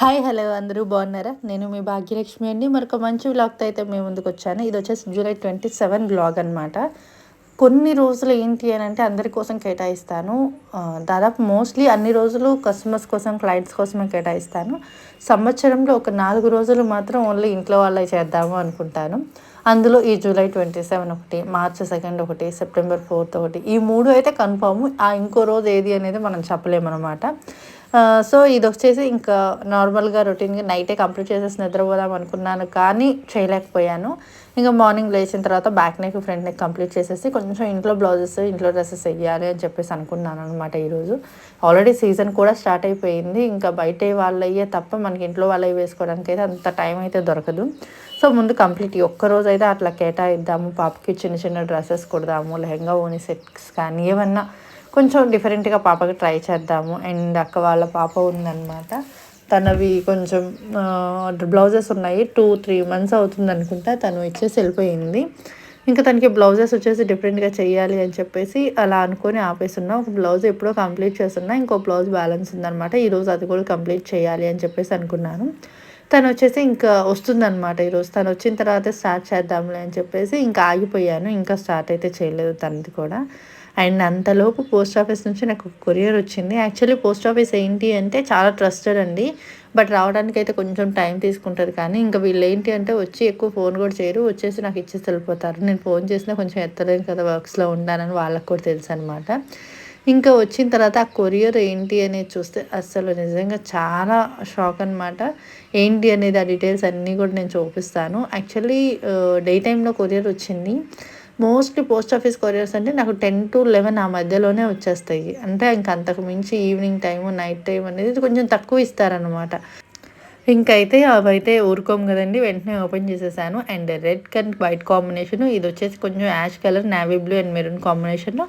Hi hello అందరూ బాగున్నారా? నేను మీ భాగ్యలక్ష్మి అండి. మరొక మంచి బ్లాగ్తో అయితే మేము ముందుకు వచ్చాను. ఇది వచ్చేసి జూలై ట్వంటీ సెవెన్ బ్లాగ్ అనమాట కొన్ని రోజులు ఏంటి అని అంటే అందరి కోసం కేటాయిస్తాను. దాదాపు మోస్ట్లీ అన్ని రోజులు కస్టమర్స్ కోసం క్లయింట్స్ కోసమే కేటాయిస్తాను. సంవత్సరంలో ఒక నాలుగు రోజులు మాత్రం ఓన్లీ ఇంట్లో వాళ్ళే చేద్దాము అనుకుంటాను. అందులో ఈ జూలై ట్వంటీ సెవెన్ ఒకటి మార్చ్ సెకండ్ ఒకటి సెప్టెంబర్ ఫోర్త్ ఒకటి ఈ మూడు అయితే కన్ఫామ్. ఆ ఇంకో రోజు ఏది అనేది మనం చెప్పలేమన్నమాట. సో ఇది వచ్చేసి ఇంకా నార్మల్గా రొటీన్గా నైటే కంప్లీట్ చేసేసి నిద్రపోదాం అనుకున్నాను కానీ చేయలేకపోయాను. ఇంకా మార్నింగ్ లేచిన తర్వాత back neck front neck complete చేసేసి కొంచెం ఇంట్లో బ్లౌజెస్ ఇంట్లో డ్రెస్సెస్ వేయాలి అని చెప్పేసి అనుకున్నాను అనమాట ఈరోజు. ఆల్రెడీ సీజన్ కూడా స్టార్ట్ అయిపోయింది. ఇంకా బయట వాళ్ళయ్యే తప్ప మనకి ఇంట్లో వాళ్ళవి వేసుకోవడానికి అయితే అంత టైం అయితే దొరకదు. సో ముందు కంప్లీట్ ఒక్కరోజు అయితే అట్లా కేటాయిద్దాము. పాపకి చిన్న చిన్న డ్రెస్సెస్ కుడదాము లెహంగా ఓని సెట్స్ కానీ ఏమన్నా కొంచెం డిఫరెంట్గా పాపకి ట్రై చేద్దాము. అండ్ అక్క వాళ్ళ పాప ఉందన్నమాట. తనవి కొంచెం బ్లౌజెస్ ఉన్నాయి. టూ త్రీ మంత్స్ అవుతుంది అనుకుంటా తను ఇచ్చేసి వెళ్ళిపోయింది. ఇంకా తనకి బ్లౌజెస్ వచ్చేసి డిఫరెంట్గా చేయాలి అని చెప్పేసి అలా అనుకొని ఆపేస్తున్నా. ఒక బ్లౌజ్ ఎప్పుడో కంప్లీట్ చేస్తున్నా. ఇంకో బ్లౌజ్ బ్యాలెన్స్ ఉందనమాట ఈరోజు అది కూడా కంప్లీట్ చేయాలి అని చెప్పేసి అనుకున్నాను. తను వచ్చేసి ఇంకా వస్తుందన్నమాట ఈరోజు తను వచ్చిన తర్వాత స్టార్ట్ చేద్దాంలే అని చెప్పేసి ఇంకా ఆగిపోయాను. ఇంకా స్టార్ట్ అయితే చేయలేదు తనది కూడా. అండ్ అంతలోపు పోస్ట్ ఆఫీస్ నుంచి నాకు కొరియర్ వచ్చింది. యాక్చువల్లీ పోస్ట్ ఆఫీస్ ఏంటి అంటే చాలా ట్రస్టెడ్ అండి. బట్ రావడానికి అయితే కొంచెం టైం తీసుకుంటుంది కానీ ఇంకా వీళ్ళు ఏంటి అంటే వచ్చి ఎక్కువ ఫోన్ కూడా చేయరు. వచ్చేసి నాకు ఇచ్చేసి వెళ్ళిపోతారు. నేను ఫోన్ చేసినా కొంచెం ఎత్తలేను కదా వర్క్స్లో ఉండాలని వాళ్ళకి కూడా తెలుసు అనమాట ఇంకా వచ్చిన తర్వాత ఆ కొరియర్ ఏంటి అనేది చూస్తే అసలు నిజంగా చాలా షాక్ అనమాట ఏంటి అనేది ఆ డీటెయిల్స్ అన్నీ కూడా నేను చూపిస్తాను. యాక్చువల్లీ డే టైంలో కొరియర్ వచ్చింది. మోస్ట్లీ పోస్ట్ ఆఫీస్ కొరియర్స్ అంటే నాకు టెన్ టు లెవెన్ ఆ మధ్యలోనే వచ్చేస్తాయి. అంటే ఇంక అంతకు మించి ఈవినింగ్ టైము నైట్ టైం అనేది కొంచెం తక్కువ ఇస్తారనమాట ఇంకైతే అవైతే ఊరుకోము కదండి. వెంటనే ఓపెన్ చేసేసాను. And red and white combination. ఇది వచ్చేసి కొంచెం ash colour navy blue and maroon కాంబినేషన్లో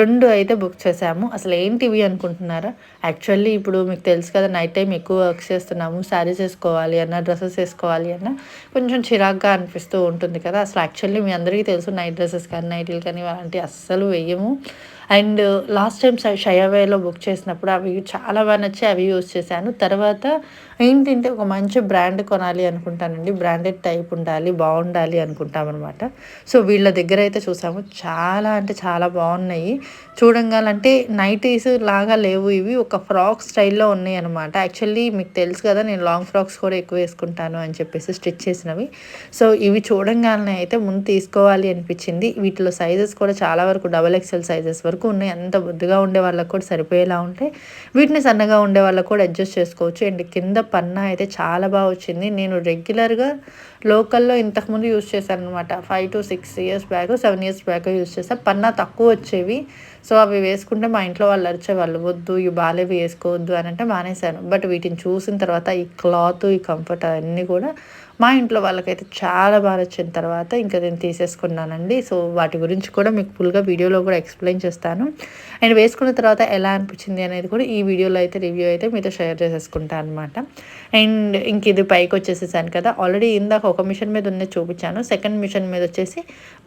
రెండు అయితే బుక్ చేసాము అసలు ఏంటివి అనుకుంటున్నారా? యాక్చువల్లీ ఇప్పుడు మీకు తెలుసు కదా నైట్ టైం ఎక్కువ వర్క్ చేస్తున్నాము. శారీస్ వేసుకోవాలి అన్న డ్రెస్సెస్ వేసుకోవాలి అన్న కొంచెం చిరాగ్గా అనిపిస్తూ ఉంటుంది కదా. అసలు యాక్చువల్లీ మీ అందరికీ తెలుసు నైట్ డ్రెస్సెస్ కానీ నైటీలు కానీ అలాంటివి అస్సలు వేయము. అండ్ లాస్ట్ టైం షయవేలో బుక్ చేసినప్పుడు అవి చాలా బాగా నచ్చి అవి యూజ్ చేశాను. తర్వాత ఏంటంటే ఒక మంచి బ్రాండ్ కొనాలి అనుకుంటానండి. బ్రాండెడ్ టైప్ ఉండాలి బాగుండాలి అనుకుంటామన్నమాట. సో వీళ్ళ దగ్గర అయితే చూసాము. చాలా అంటే చాలా బాగున్నాయి. చూడంగాలంటే నైటీస్ లాగా లేవు ఇవి. ఒక ఫ్రాక్ స్టైల్లో ఉన్నాయి అనమాట యాక్చువల్లీ మీకు తెలుసు కదా నేను లాంగ్ ఫ్రాక్స్ కూడా ఎక్కువ వేసుకుంటాను అని చెప్పేసి స్టిచ్ చేసినవి. సో ఇవి చూడంగానే అయితే ముందు తీసుకోవాలి అనిపించింది. వీటిలో సైజెస్ కూడా చాలా వరకు డబల్ ఎక్సెల్ సైజెస్ వరకు ఉన్నాయి. అంత బుద్ధిగా ఉండే వాళ్ళకి కూడా సరిపోయేలా ఉంటాయి వీటిని సన్నగా ఉండే వాళ్ళకి కూడా అడ్జస్ట్ చేసుకోవచ్చు. అండ్ కింద పన్నా అయితే చాలా బాగా వచ్చింది. నేను రెగ్యులర్గా లోకల్లో ఇంతకుముందు యూస్ చేశాను అనమాట five to six years back seven years back use చేస్తాను పన్నా తక్కువ వచ్చేవి. సో అవి వేసుకుంటే మా ఇంట్లో వాళ్ళు అరిచే వాళ్ళు వద్దు ఇవి బాగాలేవి వేసుకోవద్దు అని అంటే మానేశాను. బట్ వీటిని చూసిన తర్వాత ఈ క్లాత్ ఈ కంఫర్ట్ అవన్నీ కూడా మా ఇంట్లో వాళ్ళకైతే చాలా బాగా వచ్చిన తర్వాత ఇంకా నేను తీసేసుకున్నానండి. సో వాటి గురించి కూడా మీకు ఫుల్గా వీడియోలో కూడా ఎక్స్ప్లెయిన్ చేస్తాను. అండ్ వేసుకున్న తర్వాత ఎలా అనిపించింది అనేది కూడా ఈ వీడియోలో అయితే రివ్యూ అయితే మీతో షేర్ చేసేసుకుంటాను అనమాట అండ్ ఇంక ఇది పైకి వచ్చేసేసాను కదా. ఆల్రెడీ ఇందాక ఒక మిషన్ మీద ఉన్నది చూపించాను. సెకండ్ మిషన్ మీద వచ్చేసి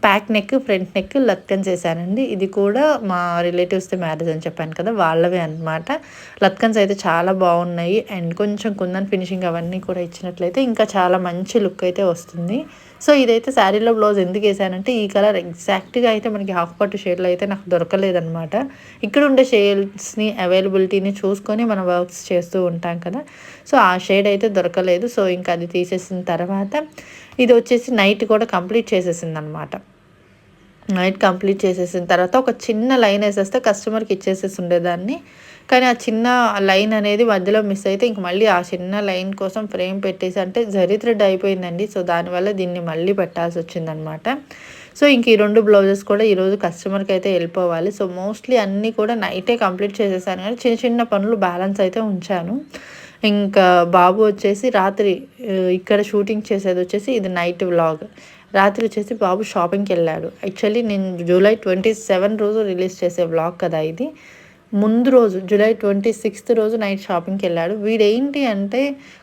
ప్యాక్ నెక్ ఫ్రంట్ నెక్ లత్కన్ చేశానండి. ఇది కూడా మా రిలేటివ్స్ది మ్యారేజ్ అని చెప్పాను కదా వాళ్ళవే అనమాట లత్కన్స్ అయితే చాలా బాగున్నాయి. అండ్ కొంచెం కుందన్ ఫినిషింగ్ అవన్నీ కూడా ఇచ్చినట్లయితే ఇంకా చాలా మంచి మంచి లుక్ అయితే వస్తుంది. సో ఇదైతే శారీలో బ్లౌజ్ ఎందుకు వేసానంటే ఈ కలర్ ఎగ్జాక్ట్గా అయితే మనకి హాఫ్ పట్టు షేడ్లో అయితే నాకు దొరకలేదనమాట ఇక్కడ ఉండే షేడ్స్ని అవైలబిలిటీని చూసుకొని మనం వర్క్స్ చేస్తూ ఉంటాం కదా సో ఆ షేడ్ అయితే దొరకలేదు. సో ఇంకా అది తీసేసిన తర్వాత ఇది వచ్చేసి నైట్ కూడా కంప్లీట్ చేసేసింది అనమాట నైట్ కంప్లీట్ చేసేసిన తర్వాత ఒక చిన్న లైన్ వేసేస్తే కస్టమర్కి ఇచ్చేసేసి ఉండేదాన్ని. కానీ ఆ చిన్న లైన్ అనేది మధ్యలో మిస్ అయితే ఇంక మళ్ళీ ఆ చిన్న లైన్ కోసం ఫ్రేమ్ పెట్టేసి అంటే జరి థ్రెడ్ అయిపోయిందండి. సో దానివల్ల దీన్ని మళ్ళీ పెట్టాల్సి వచ్చిందనమాట. సో ఇంక ఈ రెండు బ్లౌజెస్ కూడా ఈరోజు కస్టమర్కి అయితే వెళ్ళిపోవాలి సో మోస్ట్లీ అన్నీ కూడా నైటే కంప్లీట్ చేసేసాను. కానీ చిన్న చిన్న పనులు బ్యాలెన్స్ అయితే ఉంచాను. ఇంకా బాబు వచ్చేసి రాత్రి ఇక్కడ షూటింగ్ చేసేది వచ్చేసి ఇది నైట్ వ్లాగ్. రాత్రి వచ్చేసి బాబు షాపింగ్కి వెళ్ళాడు. యాక్చువల్లీ నేను జూలై ట్వంటీ సెవెన్ రోజు రిలీజ్ చేసే బ్లాగ్ కదా ఇది. ముందు రోజు జూలై ట్వంటీ సిక్స్త్ రోజు నైట్ షాపింగ్కి వెళ్ళాడు. వీడేంటి అంటే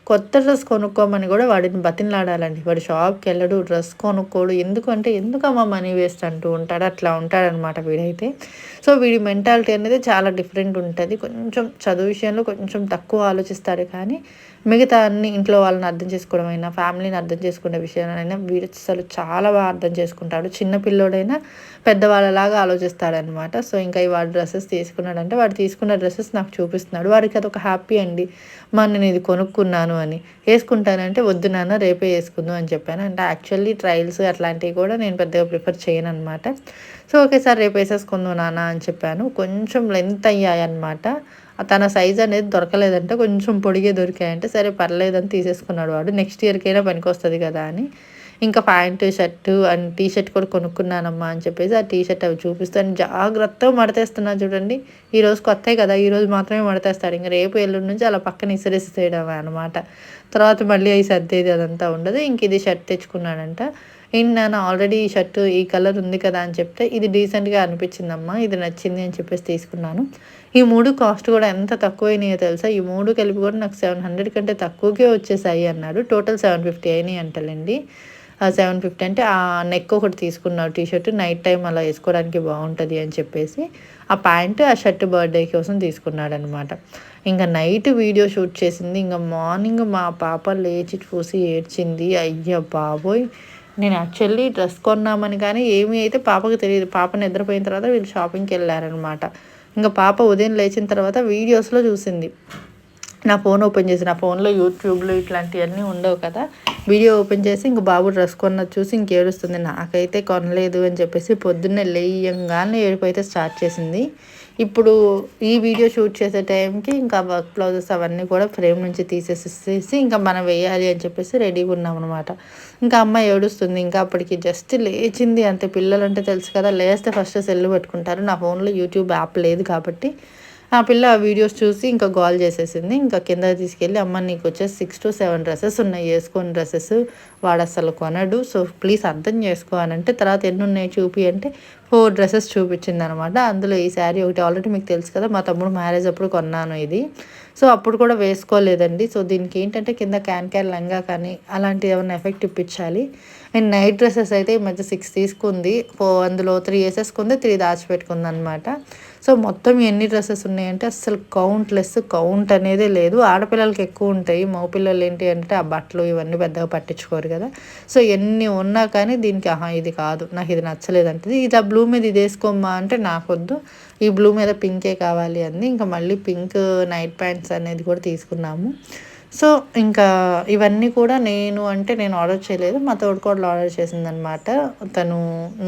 కొత్త డ్రెస్ కొనుక్కోమని కూడా వాడిని బతిన్లాడాలండి వాడు షాప్కి వెళ్ళడు డ్రెస్ కొనుక్కోడు. ఎందుకంటే ఎందుకమ్మా మనీ వేస్ట్ అంటూ ఉంటాడు? అట్లా ఉంటాడనమాట వీడైతే. సో వీడి మెంటాలిటీ అనేది చాలా డిఫరెంట్ ఉంటుంది. కొంచెం చదువు విషయంలో కొంచెం తక్కువ ఆలోచిస్తాడు కానీ మిగతా అన్ని ఇంట్లో వాళ్ళని అర్థం చేసుకోవడం అయినా ఫ్యామిలీని అర్థం చేసుకునే విషయాలైనా వీడు అసలు చాలా బాగా అర్థం చేసుకుంటాడు. చిన్న పిల్లోడైనా పెద్దవాళ్ళలాగా ఆలోచిస్తాడనమాట సో ఇంకా ఈ వాడు డ్రెస్సెస్ తీసుకున్నాడంటే వాడు తీసుకున్న డ్రెస్సెస్ నాకు చూపిస్తున్నాడు. వాడికి అదొక హ్యాపీ అండి మా నేను ఇది కొనుక్కున్నాను అని. వేసుకుంటానంటే వద్దు నాన్న రేపే వేసుకుందాం అని చెప్పాను. అంటే యాక్చువల్లీ ట్రయల్స్ అట్లాంటివి కూడా నేను పెద్దగా ప్రిఫర్ చేయను అనమాట సో ఒకేసారి రేపు వేసేసుకుందాం నాన్న అని చెప్పాను. కొంచెం లెంత్ అయ్యాయన్నమాట. తన సైజ్ అనేది దొరకలేదంటే. కొంచెం పొడిగే దొరికాయంటే సరే పర్లేదని తీసేసుకున్నాడు వాడు. నెక్స్ట్ ఇయర్కైనా పనికి వస్తుంది కదా అని. ఇంకా pant shirt and T shirt కూడా కొనుక్కున్నానమ్మా అని చెప్పేసి ఆ టీ షర్ట్ అవి చూపిస్తాను జాగ్రత్తగా మడతేస్తున్నా చూడండి. ఈరోజు కొత్త కదా ఈరోజు మాత్రమే మడతేస్తాడు. ఇంకా రేపు ఎల్లుండి నుంచి అలా పక్కన ఇసిరేసేయడం అనమాట తర్వాత మళ్ళీ అవి సర్దేది అదంతా ఉండదు. ఇంక ఇది షర్ట్ తెచ్చుకున్నాడంట. ఏంటి నాన్న ఆల్రెడీ ఈ షర్టు ఈ కలర్ ఉంది కదా అని చెప్తే ఇది డీసెంట్గా అనిపించిందమ్మా ఇది నచ్చింది అని చెప్పేసి తీసుకున్నాను. ఈ మూడు కాస్ట్ కూడా ఎంత తక్కువైనాయో తెలుసా? ఈ మూడు కలిపి కూడా నాకు సెవెన్ హండ్రెడ్ కంటే తక్కువకే వచ్చేసాయి అన్నాడు. టోటల్ సెవెన్ ఫిఫ్టీ అయినాయి అంటలేండి. సెవెన్ ఫిఫ్టీ అంటే ఆ నెక్ ఒకటి తీసుకున్నాడు టీ షర్ట్ నైట్ టైం అలా వేసుకోవడానికి బాగుంటుంది అని చెప్పేసి ఆ ప్యాంటు ఆ షర్ట్ బర్త్డే కోసం తీసుకున్నాడు అనమాట ఇంకా నైట్ వీడియో షూట్ చేసింది. ఇంకా మార్నింగ్ మా పాప లేచి చూసి ఏడ్చింది. అయ్య బాబోయ్! నేను యాక్చువల్లీ డ్రెస్ కొన్నామని కానీ ఏమీ అయితే పాపకు తెలియదు. పాప నిద్రపోయిన తర్వాత వీళ్ళు షాపింగ్కి వెళ్ళారనమాట. ఇంకా పాప ఉదయం లేచిన తర్వాత వీడియోస్లో చూసింది. నా ఫోన్ ఓపెన్ చేసి నా ఫోన్లో యూట్యూబ్లో ఇట్లాంటివన్నీ ఉండవు కదా. వీడియో ఓపెన్ చేసి ఇంక బాబు డ్రెస్ కొన్నది చూసి ఇంకేడుస్తుంది. నాకైతే కొనలేదు అని చెప్పేసి పొద్దున్నే లేయంగానే ఏడుపు అయితే స్టార్ట్ చేసింది. ఇప్పుడు ఈ వీడియో షూట్ చేసే టైంకి ఇంకా వర్క్ బ్లౌజెస్ అవన్నీ కూడా ఫ్రేమ్ నుంచి తీసేసేసి ఇంకా మనం వేయాలి అని చెప్పేసి రెడీగా ఉన్నాం అనమాట ఇంకా అమ్మాయి ఏడుస్తుంది. ఇంకా అప్పటికి జస్ట్ లేచింది. అంతే పిల్లలు అంటే తెలుసు కదా లేస్తే ఫస్ట్ సెల్ పెట్టుకుంటారు. నా ఫోన్లో యూట్యూబ్ యాప్ లేదు కాబట్టి. ఆ పిల్ల ఆ వీడియోస్ చూసి ఇంకా గాల్ చేసేసింది. ఇంకా కింద తీసుకెళ్ళి అమ్మ నీకు వచ్చేసి సిక్స్ టు సెవెన్ డ్రెస్సెస్ ఉన్నాయి. వేసుకొని డ్రెస్సెస్ వాడు అసలు కొనడు. సో ప్లీజ్ అర్థం చేసుకో అని అంటే తర్వాత ఎన్ని ఉన్నాయి చూపి అంటే ఫోర్ డ్రెస్సెస్ చూపించింది అనమాట అందులో ఈ శారీ ఒకటి ఆల్రెడీ మీకు తెలుసు కదా మా తమ్ముడు మ్యారేజ్ అప్పుడు కొన్నాను ఇది. సో అప్పుడు కూడా వేసుకోలేదండి. సో దీనికి ఏంటంటే కింద క్యాన్ క్యాన్ లంగా కానీ అలాంటి ఏమైనా ఎఫెక్ట్ ఇప్పించాలి. అండ్ నైట్ డ్రెస్సెస్ అయితే ఈ మధ్య సిక్స్ తీసుకుంది. ఫో అందులో త్రీ వేసేసుకుంది త్రీ దాచిపెట్టుకుంది అనమాట సో మొత్తం ఎన్ని డ్రెస్సెస్ ఉన్నాయంటే అసలు కౌంట్లెస్ కౌంట్ అనేది లేదు. ఆడపిల్లలకి ఎక్కువ ఉంటాయి. మగపిల్లలు ఏంటి అంటే ఆ బట్టలు ఇవన్నీ పెద్దగా పట్టించుకోరు కదా. సో ఎన్ని ఉన్నా కానీ దీనికి ఆహా ఇది కాదు. నాకు ఇది నచ్చలేదు అంటే ఇది ఆ బ్లూ మీద ఇది వేసుకోమ్మా అంటే నాకొద్దు. ఈ బ్లూ మీద పింకే కావాలి అంది. ఇంకా మళ్ళీ పింక్ నైట్ ప్యాంట్స్ అనేది కూడా తీసుకున్నాము. సో ఇంకా ఇవన్నీ కూడా నేను అంటే నేను ఆర్డర్ చేయలేదు. మా తోడుకోడలు ఆర్డర్ చేసిందనమాట తను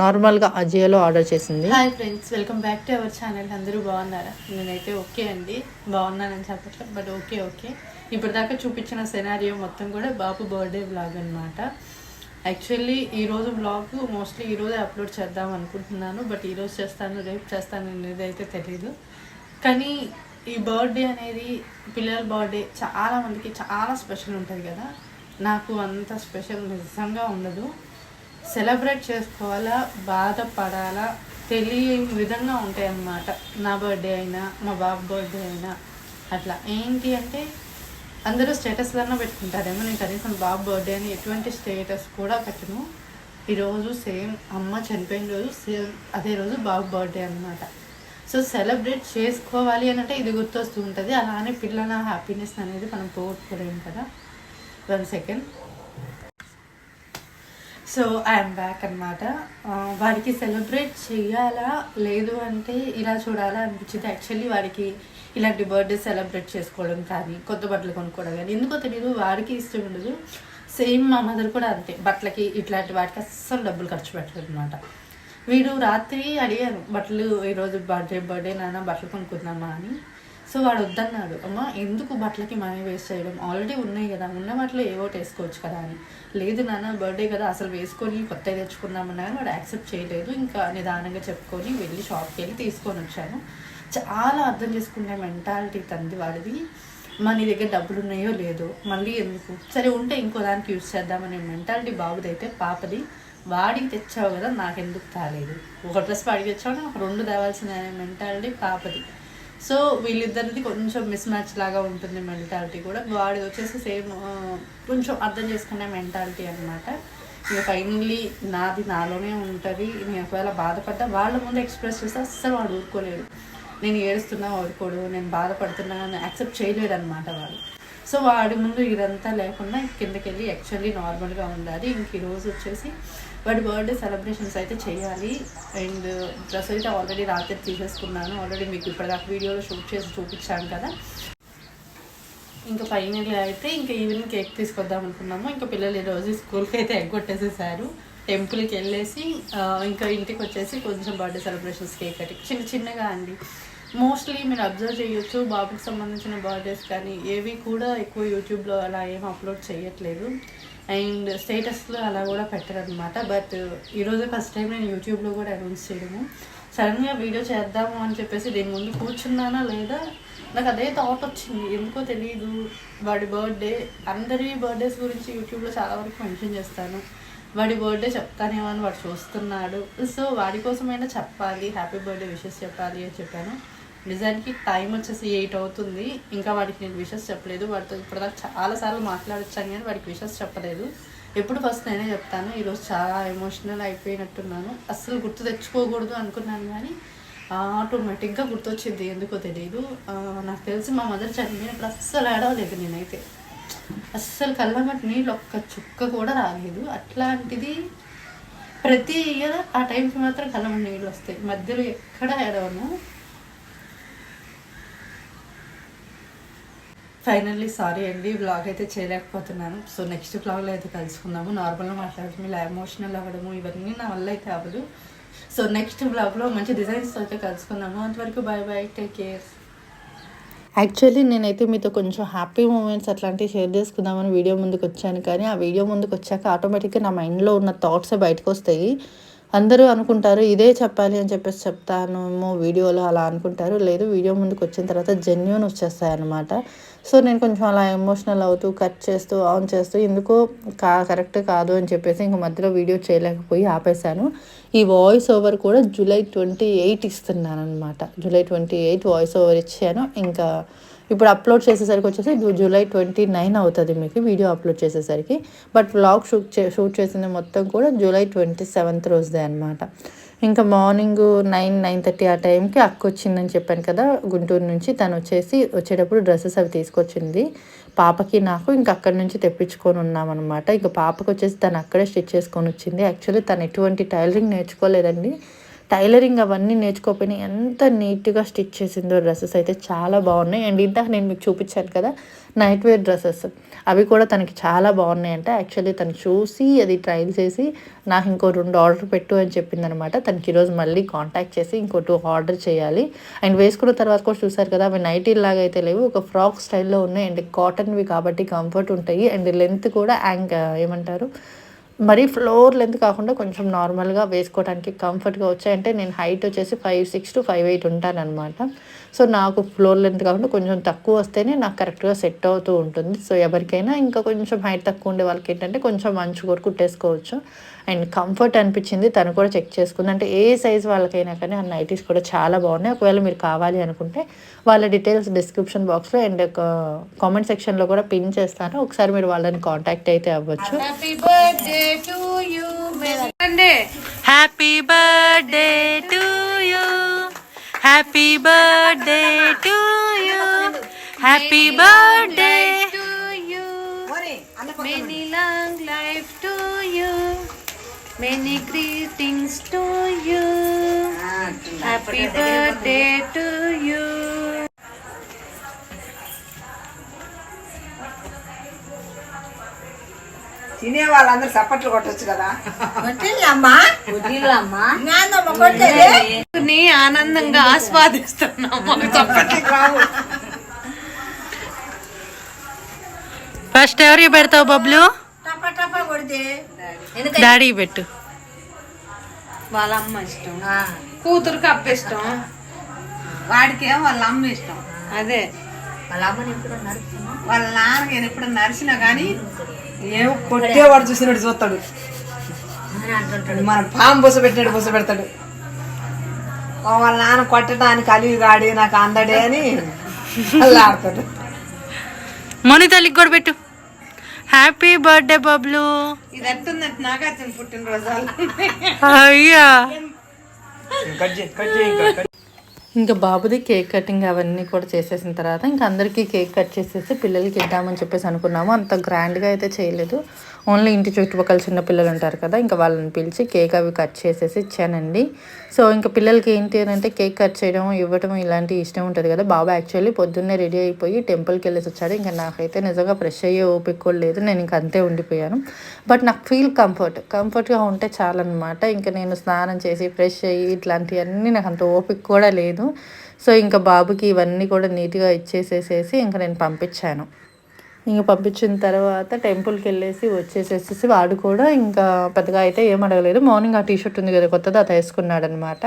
నార్మల్గా అజియోలో ఆర్డర్ చేసింది. Hi friends welcome back to our channel. అందరూ బాగున్నారా? నేనైతే ఓకే అండి. బాగున్నానని చెప్పట్లేదు బట్ ఓకే ఓకే. ఇప్పటిదాకా చూపించిన సెనారియో మొత్తం కూడా బాబు బర్త్డే బ్లాగ్ అనమాట యాక్చువల్లీ ఈరోజు బ్లాగ్ మోస్ట్లీ ఈరోజే అప్లోడ్ చేద్దాం అనుకుంటున్నాను బట్ ఈరోజు చేస్తాను రేపు చేస్తాను అనేది అయితే తెలియదు కానీ ఈ బర్త్డే అనేది పిల్లల బర్త్డే చాలా మందికి చాలా స్పెషల్ ఉంటుంది కదా. నాకు అంత స్పెషల్ నిజంగా ఉండదు. సెలబ్రేట్ చేసుకోవాలా బాధపడాలా తెలియని విధంగా ఉంటాయి అన్నమాట నా బర్త్డే అయినా మా బాబు బర్త్డే అయినా అట్లా. ఏంటి అంటే అందరూ స్టేటస్లన్నా పెట్టుకుంటారేమో. నేను కనీసం బాబు బర్త్డే అని ఎటువంటి స్టేటస్ కూడా పెట్టను. ఈరోజు సేమ్ అమ్మ చనిపోయిన రోజు సేమ్ అదే రోజు బాబు బర్త్డే అనమాట సో సెలబ్రేట్ చేసుకోవాలి అని అంటే ఇది గుర్తొస్తూ ఉంటుంది అలానే పిల్లల హ్యాపీనెస్ అనేది మనం పోగొట్టుకోలేము కదా. One second so I'm back అనమాట వారికి సెలబ్రేట్ చేయాలా లేదు అంటే ఇలా చూడాలా అనిపించింది. యాక్చువల్లీ వారికి ఇలాంటి బర్త్డే సెలబ్రేట్ చేసుకోవడం కానీ కొత్త బట్టలు కొనుక్కోవడం కానీ ఎందుకో తెలియదు వారికి ఇష్టం ఉండదు. సేమ్ మా మదర్ కూడా అంతే. బట్టలకి ఇట్లాంటి వాటికి అస్సలు డబ్బులు ఖర్చు పెట్టలేదు అనమాట వీడు రాత్రి అడిగాను బట్టలు ఈరోజు బర్త్డే బర్త్డే నాన్న బట్టలు కొనుక్కుందామా? అని. సో వాడు వద్దన్నాడు అమ్మ ఎందుకు బట్టలకి మనీ వేస్ట్ చేయడం? ఆల్రెడీ ఉన్నాయి కదా ఉన్న బట్టలు ఏవో వేసుకోవచ్చు కదా అని. లేదు నాన్న బర్త్డే కదా అసలు వేసుకొని కొత్త తెచ్చుకుందామన్నా కానీ వాడు యాక్సెప్ట్ చేయలేదు ఇంకా నిదానంగా చెప్పుకొని వెళ్ళి షాప్కి వెళ్ళి తీసుకొని వచ్చాను. చాలా అర్థం చేసుకునే మెంటాలిటీ తంది వాడిది. మన నీ దగ్గర డబ్బులు ఉన్నాయో లేదో మళ్ళీ ఎందుకు? సరే ఉంటే ఇంకో దానికి యూజ్ చేద్దామనే మెంటాలిటీ బాబుదైతే పాపది. వాడికి తెచ్చావు కదా నాకెందుకు తాలేదు. ఒక డ్రెస్ వాడికి తెచ్చావు నాకు రెండు తేవాల్సిన మెంటాలిటీ పాపది. సో వీళ్ళిద్దరిది కొంచెం మిస్ మ్యాచ్ లాగా ఉంటుంది మెంటాలిటీ కూడా. వాడిది వచ్చేసి సేమ్ కొంచెం అర్థం చేసుకునే మెంటాలిటీ అనమాట ఇక ఫైనలీ నాది నాలోనే ఉంటుంది. నేను ఒకవేళ బాధపడ్డా వాళ్ళ ముందు ఎక్స్ప్రెస్ చేస్తే అస్సలు వాడు ఊరుకోలేడు. నేను ఏడుస్తున్నా ఊరుకోడు నేను బాధపడుతున్నా అని యాక్సెప్ట్ చేయలేడు అనమాట వాడు. సో వాడి ముందు ఇదంతా లేకుండా కిందకి వెళ్ళి యాక్చువల్లీ నార్మల్గా ఉండాలి. ఇంక ఈరోజు వచ్చేసి వాడి బర్త్డే సెలబ్రేషన్స్ అయితే చేయాలి. అండ్ డ్రెస్ అయితే ఆల్రెడీ రాత్రి తీసేసుకున్నాను. ఆల్రెడీ మీకు ఇప్పటిదాకా వీడియోలో షూట్ చేసి చూపించాను కదా. ఇంకా ఫైనల్గా అయితే ఇంకా ఈవినింగ్ కేక్ తీసుకొద్దాం అనుకున్నాము. ఇంకా పిల్లలు ఈరోజు స్కూల్కి అయితే ఎగ్గొట్టేసేసారు టెంపుల్కి వెళ్ళేసి ఇంకా ఇంటికి వచ్చేసి కొంచెం బర్త్డే సెలబ్రేషన్స్ కేక్ కటింగ్ చిన్న చిన్నగా అండి. మోస్ట్లీ మీరు అబ్జర్వ్ చేయొచ్చు బాబుకి సంబంధించిన బర్త్డేస్ కానీ ఏవి కూడా ఎక్కువ యూట్యూబ్లో అలా ఏం అప్లోడ్ చేయట్లేదు. అండ్ స్టేటస్లో అలా కూడా పెట్టరనమాట బట్ ఈరోజు ఫస్ట్ టైం నేను యూట్యూబ్లో కూడా అనౌన్స్ చేయడము. సడన్గా వీడియో చేద్దాము అని చెప్పేసి దీని ముందు కూర్చున్నానా లేదా? నాకు అదే థాట్ వచ్చింది. ఎందుకో తెలియదు వాడి బర్త్డే అందరి బర్త్డేస్ గురించి యూట్యూబ్లో చాలా వరకు మెన్షన్ చేస్తాను. వాడి బర్త్డే చెప్తానేమో అని వాడు చూస్తున్నాడు. సో వాడి కోసమైనా చెప్పాలి. హ్యాపీ బర్త్డే విషెస్ చెప్పాలి అని చెప్పాను. నిజానికి టైం వచ్చేసి ఎయిట్ అవుతుంది. ఇంకా వాడికి నేను విషెస్ చెప్పలేదు. వాడితో ఇప్పటిదాకా చాలాసార్లు మాట్లాడొచ్చాను కానీ వాడికి విషెస్ చెప్పలేదు. ఎప్పుడు ఫస్ట్ నేనే చెప్తాను. ఈరోజు చాలా ఎమోషనల్ అయిపోయినట్టున్నాను. అస్సలు గుర్తు తెచ్చుకోకూడదు అనుకున్నాను కానీ ఆటోమేటిక్గా గుర్తొచ్చింది. ఎందుకో తెలియదు నాకు తెలిసి మా మదర్ చనిపోయినప్పుడు అస్సలు ఏడవలేదు నేనైతే. అస్సలు కళ్ళమటి నీళ్ళు ఒక్క చుక్క కూడా రాలేదు. అట్లాంటిది ప్రతి ఇయర్ ఆ టైంకి మాత్రం కళ్ళమటి నీళ్ళు వస్తాయి. మధ్యలో ఎక్కడ ఏడవను. ఫైనల్లీ సారీ అండి బ్లాగ్ అయితే చేయలేకపోతున్నాను. సో నెక్స్ట్ బ్లాగ్లో అయితే కలుసుకుందాము. నార్మల్గా మాట్లాడటం ఇలా ఎమోషనల్ అవ్వడము ఇవన్నీ నా వల్ల అయితే అవ్వదు. సో నెక్స్ట్ బ్లాగ్లో మంచి డిజైన్స్ అయితే కలుసుకుందాము. అంతవరకు bye bye take care actually నేనైతే మీతో కొంచెం హ్యాపీ మూమెంట్స్ అట్లాంటివి షేర్ చేసుకుందామని వీడియో ముందుకు వచ్చాను. కానీ ఆ వీడియో ముందుకు వచ్చాక ఆటోమేటిక్గా నా మైండ్లో ఉన్న థాట్సే బయటకు వస్తాయి. అందరూ అనుకుంటారు ఇదే చెప్పాలి అని చెప్పేసి చెప్తాను వీడియోలో అలా అనుకుంటారు. లేదు వీడియో ముందుకు వచ్చిన తర్వాత జెన్యున్ వచ్చేస్తాయి అనమాట సో నేను కొంచెం అలా ఎమోషనల్ అవుతూ కట్ చేస్తూ ఆన్ చేస్తూ ఎందుకో కా కరెక్ట్ కాదు అని చెప్పేసి ఇంక మధ్యలో వీడియో చేయలేకపోయి ఆపేశాను. ఈ వాయిస్ ఓవర్ కూడా జూలై ట్వంటీ ఎయిట్ ఇస్తున్నాను అనమాట July twenty eight voice over ఇచ్చాను. ఇంకా ఇప్పుడు అప్లోడ్ చేసేసరికి వచ్చేసి జూలై ట్వంటీ నైన్ అవుతుంది మీకు వీడియో అప్లోడ్ చేసేసరికి. బట్ వ్లాగ్ షూట్ చే షూట్ చేసింది మొత్తం కూడా జూలై ట్వంటీ సెవెంత్ రోజుదే అనమాట ఇంకా మార్నింగ్ నైన్ నైన్ థర్టీ ఆ టైంకి అక్క వచ్చిందని చెప్పాను కదా గుంటూరు నుంచి తను వచ్చేసి వచ్చేటప్పుడు డ్రెస్సెస్ అవి తీసుకొచ్చింది. పాపకి నాకు ఇంకా అక్కడి నుంచి తెప్పించుకొని ఉన్నామన్నమాట. ఇంకా పాపకు వచ్చేసి తను అక్కడే స్టిచ్ చేసుకొని వచ్చింది. యాక్చువల్లీ తను ఎటువంటి టైలరింగ్ నేర్చుకోలేదండి. టైలరింగ్ అవన్నీ నేర్చుకోకపోయినా ఎంత నీట్గా స్టిచ్ చేసిందో డ్రెస్సెస్ అయితే చాలా బాగున్నాయి. అండ్ ఇందాక నేను మీకు చూపించాను కదా నైట్ వేర్ డ్రెస్సెస్. అవి కూడా తనకి చాలా బాగున్నాయి అంటే యాక్చువల్లీ తను చూసి అది ట్రైల్ చేసి నాకు ఇంకో రెండు ఆర్డర్ పెట్టు అని చెప్పింది అనమాట తనకి ఈరోజు మళ్ళీ కాంటాక్ట్ చేసి ఇంకో టూ ఆర్డర్ చేయాలి. అండ్ వేసుకున్న తర్వాత కూడా చూసారు కదా అవి నైటీ లాగా అయితే లేవు. ఒక ఫ్రాక్ స్టైల్లో ఉన్నాయి. అండ్ కాటన్వి కాబట్టి కంఫర్ట్ ఉంటాయి. అండ్ లెంత్ కూడా యాంగ్ ఏమంటారు? మరీ ఫ్లోర్ లెంత్ కాకుండా కొంచెం నార్మల్గా వేసుకోవడానికి కంఫర్ట్గా వచ్చాయంటే నేను హైట్ వచ్చేసి five six to five eight ఉంటానన్నమాట. సో నాకు ఫ్లోర్ లెంత్ కాకుండా కొంచెం తక్కువ వస్తేనే నాకు కరెక్ట్గా సెట్ అవుతూ ఉంటుంది. సో ఎవరికైనా ఇంకా కొంచెం హైట్ తక్కువ ఉండే వాళ్ళకి ఏంటంటే కొంచెం మంచు కొరకు కుట్టేసుకోవచ్చు. అండ్ కంఫర్ట్ అనిపించింది. తను కూడా చెక్ చేసుకుంది. అంటే ఏ సైజ్ వాళ్ళకైనా కానీ ఆ నైటీస్ కూడా చాలా బాగున్నాయి. ఒకవేళ మీరు కావాలి అనుకుంటే వాళ్ళ డీటెయిల్స్ డిస్క్రిప్షన్ బాక్స్లో అండ్ కామెంట్ సెక్షన్లో కూడా పిన్ చేస్తాను. ఒకసారి మీరు వాళ్ళని కాంటాక్ట్ అయితే అవ్వచ్చు. Happy birthday to you happy birthday to you happy birthday to you happy birthday to you many long life to you many greetings to you happy birthday to you తినే వాళ్ళందరూ చప్పట్లు కొట్టొచ్చు కదా? ని ఆనందంగా ఆస్వాదిస్తున్నాం మాకు చప్పట్లు రావు ఫస్ట్ ఎవరికి పెడతావు బబ్లు? డాడీ. పెట్టు. వాళ్ళ అమ్మ ఇష్టం కూతురుకి అప్ప ఇష్టం. వాడికేమో వాళ్ళ అమ్మ ఇష్టం. అదే. వాళ్ళ నాన్న నేను ఎప్పుడు నరిచినా కానీ ఏమో కొట్టేవాడు చూసినట్టు చూస్తాడు. మన పాము బొస పెట్టినట్టు బొస పెడతాడు. వాళ్ళ నాన్న కొట్టడానికి అలివి గాడి నాకు అందడే అని ఆడుతాడు. మోని తల్లికి కూడా పెట్టు. హ్యాపీ బర్త్డే బబ్లు ఇది ఎట్టుందంటే నాగార్జున పుట్టినరోజు అయ్యా. ఇంకా బాబుది కేక్ కటింగ్ అవన్నీ కూడా చేసేసిన తర్వాత ఇంకా అందరికీ కేక్ కట్ చేసేసి పిల్లలకి ఇద్దామని చెప్పేసి అనుకున్నాము. అంత గ్రాండ్గా అయితే చేయలేదు. ఓన్లీ ఇంటి చుట్టుపక్కల చిన్న పిల్లలు ఉంటారు కదా ఇంకా వాళ్ళని పిలిచి కేక్ అవి కట్ చేసేసి ఇచ్చానండి. సో ఇంకా పిల్లలకి ఏంటి అంటే కేక్ కట్ చేయడం ఇవ్వడం ఇలాంటి ఇష్టం ఉంటుంది కదా. బాబు యాక్చువల్లీ పొద్దున్నే రెడీ అయిపోయి టెంపుల్కి వెళ్ళేసి వచ్చాడు. ఇంకా నాకైతే నిజంగా ఫ్రెష్ అయ్యే ఓపిక కూడా లేదు. నేను ఇంకా అంతే ఉండిపోయాను. బట్ నాకు ఫీల్ కంఫర్ట్ కంఫర్ట్గా ఉంటే చాలన్నమాట. ఇంకా నేను స్నానం చేసి ఫ్రెష్ అయ్యి ఇట్లాంటివన్నీ నాకు అంత ఓపిక కూడా లేదు. సో ఇంకా బాబుకి ఇవన్నీ కూడా నీట్గా ఇచ్చేసేసేసి ఇంకా నేను పంపించాను. ఇంకా పంపించిన తర్వాత టెంపుల్కి వెళ్ళేసి వచ్చేసేసి వాడు కూడా ఇంకా పెద్దగా అయితే ఏం అడగలేదు. మార్నింగ్ ఆ టీషర్ట్ ఉంది కదా కొత్తది అది వేసుకున్నాడు అనమాట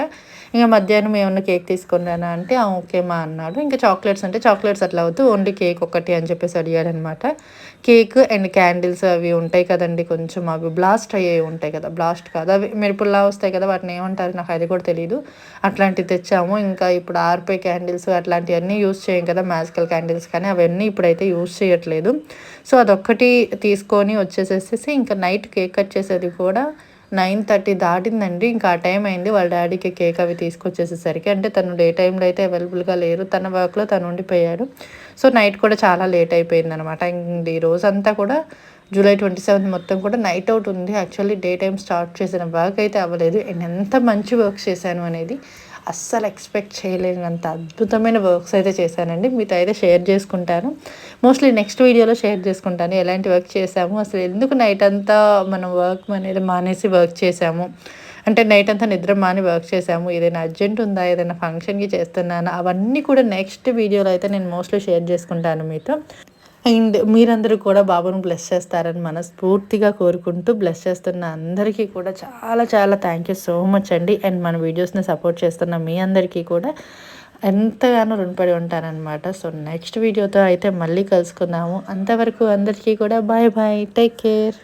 ఇంకా మధ్యాహ్నం ఏమన్నా కేక్ తీసుకున్నానా అంటే ఓకే మా అన్నాడు. ఇంకా చాక్లెట్స్ అంటే చాక్లెట్స్ అట్లా అవుతూ ఓన్లీ కేక్ ఒకటి అని చెప్పేసి అడిగాడనమాట. కేక్ అండ్ క్యాండిల్స్ అవి ఉంటాయి కదండి కొంచెం అవి బ్లాస్ట్ అయ్యేవి ఉంటాయి కదా బ్లాస్ట్ కాదు. అవి మెరుపుల్లా వస్తాయి కదా వాటిని ఏమంటారు? నాకు అది కూడా తెలియదు అట్లాంటివి తెచ్చాము. ఇంకా ఇప్పుడు ఆర్పే క్యాండిల్స్ అట్లాంటివన్నీ యూస్ చేయం కదా మ్యాజికల్ క్యాండిల్స్ కానీ అవన్నీ ఇప్పుడైతే యూస్ చేయట్లేదు. సో అదొక్కటి తీసుకొని వచ్చేసేసి ఇంకా నైట్ కేక్ కట్ చేసేది కూడా నైన్ థర్టీ దాటిందండి. ఇంకా ఆ టైం అయింది. వాళ్ళ డాడీకి కేక్ అవి తీసుకొచ్చేసేసరికి. అంటే తను డే టైంలో అయితే అవైలబుల్గా లేరు. తన వర్క్లో తను ఉండిపోయాడు. సో నైట్ కూడా చాలా లేట్ అయిపోయింది అనమాట ఈ రోజంతా కూడా జూలై ట్వంటీ సెవెంత్ మొత్తం కూడా నైట్ అవుట్ ఉంది. యాక్చువల్లీ డే టైం స్టార్ట్ చేసిన వర్క్ అయితే అవ్వలేదు. అండ్ ఎంత మంచి వర్క్ చేశాను అనేది. అస్సలు ఎక్స్పెక్ట్ చేయలేనంత అద్భుతమైన వర్క్స్ అయితే చేశానండి. మీతో అయితే షేర్ చేసుకుంటాను. మోస్ట్లీ నెక్స్ట్ వీడియోలో షేర్ చేసుకుంటాను ఎలాంటి వర్క్ చేశాము అసలు ఎందుకు నైట్ అంతా మనం వర్క్ అనేది మానేసి వర్క్ చేశాము? అంటే నైట్ అంతా నిద్ర మాని వర్క్ చేసాము ఏదైనా అర్జెంట్ ఉందా? ఏదైనా ఫంక్షన్కి చేస్తున్నాను? అవన్నీ కూడా నెక్స్ట్ వీడియోలో అయితే నేను మోస్ట్లీ షేర్ చేసుకుంటాను మీతో. అండ్ మీరందరూ కూడా బాబును బ్లెస్ చేస్తారని మనస్ఫూర్తిగా కోరుకుంటూ బ్లెస్ చేస్తున్న అందరికీ కూడా చాలా చాలా థ్యాంక్ యూ సో మచ్ అండి. అండ్ మన వీడియోస్ని సపోర్ట్ చేస్తున్న మీ అందరికీ కూడా ఎంతగానో రుణపడి ఉంటానన్నమాట సో నెక్స్ట్ వీడియోతో అయితే మళ్ళీ కలుసుకుందాము. అంతవరకు అందరికీ కూడా బాయ్ బాయ్ టేక్ కేర్